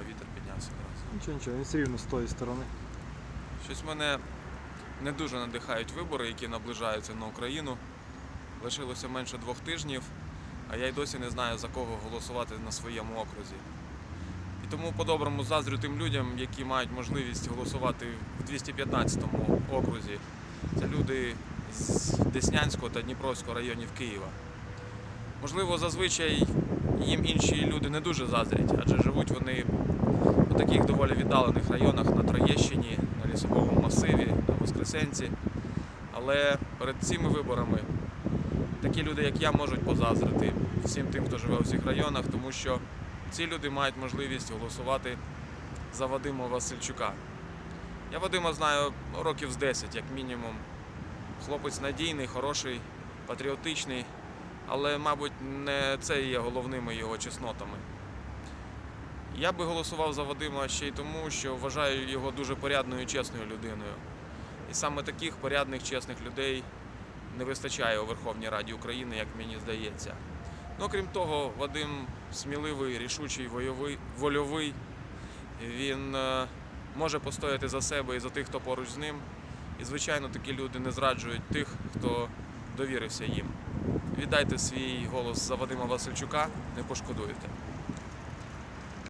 а вітер піднявся одразу. Нічого, нічого, він все рівно з тої сторони. Щось мене не дуже надихають вибори, які наближаються на Україну. Лишилося менше двох тижнів, а я й досі не знаю за кого голосувати на своєму окрузі. І тому по-доброму заздрю тим людям, які мають можливість голосувати в 215-му окрузі. Це люди з Деснянського та Дніпровського районів Києва. Можливо, зазвичай їм інші люди не дуже заздрять, адже живуть вони таких доволі віддалених районах на Троєщині, на лісовому масиві, на Воскресенці. Але перед цими виборами такі люди, як я, можуть позаздрити всім тим, хто живе у цих районах, тому що ці люди мають можливість голосувати за Вадима Васильчука. Я Вадима знаю років з 10, як мінімум. Хлопець надійний, хороший, патріотичний, але, мабуть, не це є головними його чеснотами. Я би голосував за Вадима ще й тому, що вважаю його дуже порядною і чесною людиною. І саме таких порядних, чесних людей не вистачає у Верховній Раді України, як мені здається. Ну, окрім того, Вадим сміливий, рішучий, войовий, вольовий. Він е, може постояти за себе і за тих, хто поруч з ним. І, звичайно, такі люди не зраджують тих, хто довірився їм. Віддайте свій голос за Вадима Васильчука, не пошкодуєте.